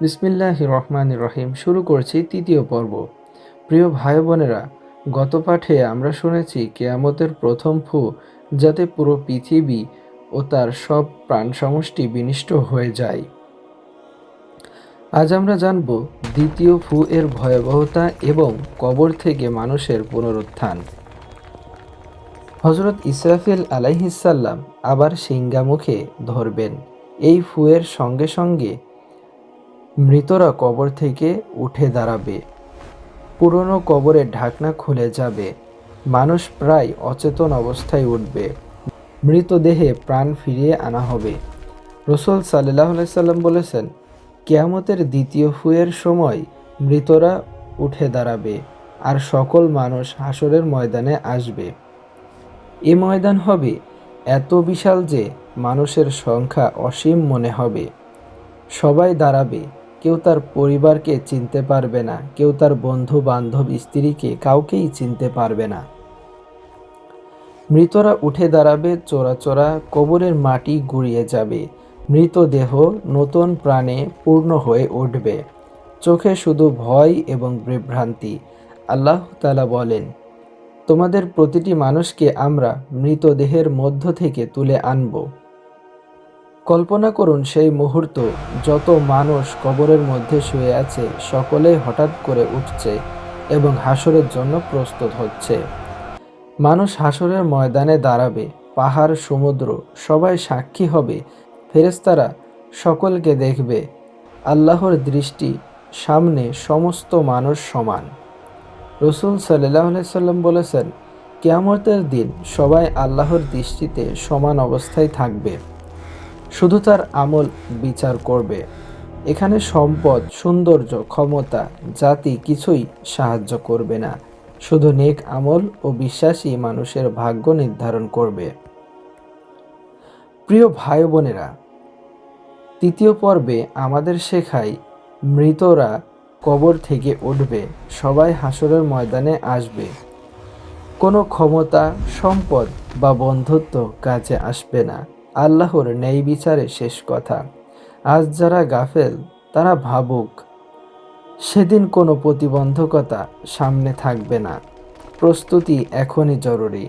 বিসমিল্লাহ রহমান রহিম শুরু করছি তৃতীয় পর্ব। প্রিয় ভাই বোনেরা গত পাঠে আমরা শুনেছি কেয়ামতের প্রথম ফু, যাতে পুরো পৃথিবী ও তার সব প্রাণ সমষ্টি বিনিষ্ট হয়ে যায়। আজ আমরা জানব দ্বিতীয় ফু এর ভয়াবহতা এবং কবর থেকে মানুষের পুনরুত্থান। হজরত ইসরাফিল আলাইহিসাল্লাম আবার সিঙ্গামুখে ধরবেন। এই ফুয়ের সঙ্গে সঙ্গে মৃতরা কবর থেকে উঠে দাঁড়াবে। পুরনো কবরের ঢাকনা খুলে যাবে। মানুষ প্রায় অচেতন অবস্থায় উঠবে। মৃতদেহে প্রাণ ফিরিয়ে আনা হবে। রসুল সাল্লাহ সাল্লাম বলেছেন, কেয়ামতের দ্বিতীয় ফুয়ের সময় মৃতরা উঠে দাঁড়াবে আর সকল মানুষ হাসরের ময়দানে আসবে। এ ময়দান হবে এত বিশাল যে মানুষের সংখ্যা অসীম মনে হবে। সবাই দাঁড়াবে। কেউ তার পরিবারকে চিনতে পারবে না, কেউ তার বন্ধু বান্ধব স্ত্রীকে কাউকেই চিনতে পারবে না। মৃতরা উঠে দাঁড়াবে চোরা চোরা কবরের মাটি গুড়িয়ে যাবে। মৃতদেহ নতুন প্রাণে পূর্ণ হয়ে উঠবে। চোখে শুধু ভয় এবং বিভ্রান্তি। আল্লাহ তালা বলেন, তোমাদের প্রতিটি মানুষকে আমরা মৃতদেহের মধ্য থেকে তুলে আনব। কল্পনা করুন সেই মুহূর্ত, যত মানুষ কবরের মধ্যে শুয়ে আছে, সকলেই হঠাৎ করে উঠছে এবং হাসরের জন্য প্রস্তুত হচ্ছে। মানুষ হাসরের ময়দানে দাঁড়াবে, পাহাড়, সমুদ্র, সবাই সাক্ষী হবে ফেরেস্তারা সকলকে দেখবে, আল্লাহর দৃষ্টি সামনে সমস্ত মানুষ সমান। রসুল সাল্লাহ সাল্লাম বলেছেন, কেয়ামতের দিন সবাই আল্লাহর দৃষ্টিতে সমান অবস্থায় থাকবে। শুধু তার আমল বিচার করবে। এখানে সম্পদ, সৌন্দর্য, ক্ষমতা, জাতি কিছুই সাহায্য করবে না। শুধু নেক আমল ও বিশ্বাসী মানুষের ভাগ্য নির্ধারণ করবে। প্রিয় ভাই বোনেরা, তৃতীয় পর্বে আমাদের শেখায় মৃতরা কবর থেকে উঠবে, সবাই হাসরের ময়দানে আসবে। কোনো ক্ষমতা, সম্পদ বা বন্ধুত্ব কাজে আসবে না। আল্লাহর ন্যায় বিচারে শেষ কথা। আজ যারা গাফেল, তারা ভাবুক, সেদিন কোনো প্রতিবন্ধকতা সামনে থাকবে না। প্রস্তুতি এখনই জরুরি।